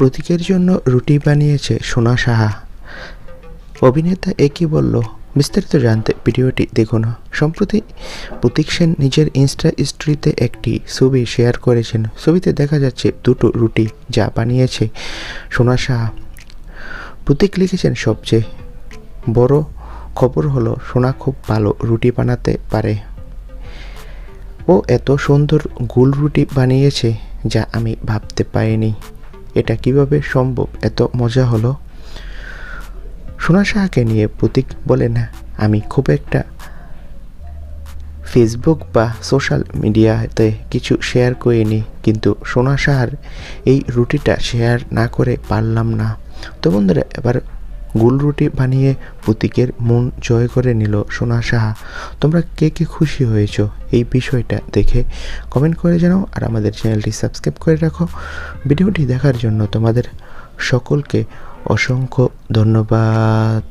প্রতীকের জন্য রুটি বানিয়েছে সোনা সাহা। অভিনেতা একই বলল, বিস্তারিত জানতে ভিডিওটি দেখুন সম্প্রতি প্রতীক সেন নিজের ইনস্টা স্টোরিতে একটি ছবি শেয়ার করেছেন। ছবিতে দেখা যাচ্ছে দুটো রুটি যা বানিয়েছে সোনা সাহা। প্রতীক লিখেছেন, সবচেয়ে বড় খবর হলো সোনা খুব ভালো রুটি বানাতে পারে। ও এত সুন্দর গোল রুটি বানিয়েছে যা আমি ভাবতে পারিনি। এটা কীভাবে সম্ভব? এত মজা হলো। সোনা সাহাকে নিয়ে প্রতীক বলে না আমি খুব একটা ফেসবুক বা সোশ্যাল মিডিয়াতে কিছু শেয়ার করিনি, কিন্তু সোনা সাহার এই রুটিটা শেয়ার না করে পারলাম না। তো বন্ধুরা, এবার গোল রুটি বানিয়ে প্রতীকের মন জয় করে নিল সোনা সাহা। তোমরা কে কে খুশি হয়েছ এই বিষয়টা দেখে কমেন্ট করে জানাও আর আমাদের চ্যানেলটি সাবস্ক্রাইব করে রাখো। ভিডিওটি দেখার জন্য তোমাদের সকলকে অসংখ্য ধন্যবাদ।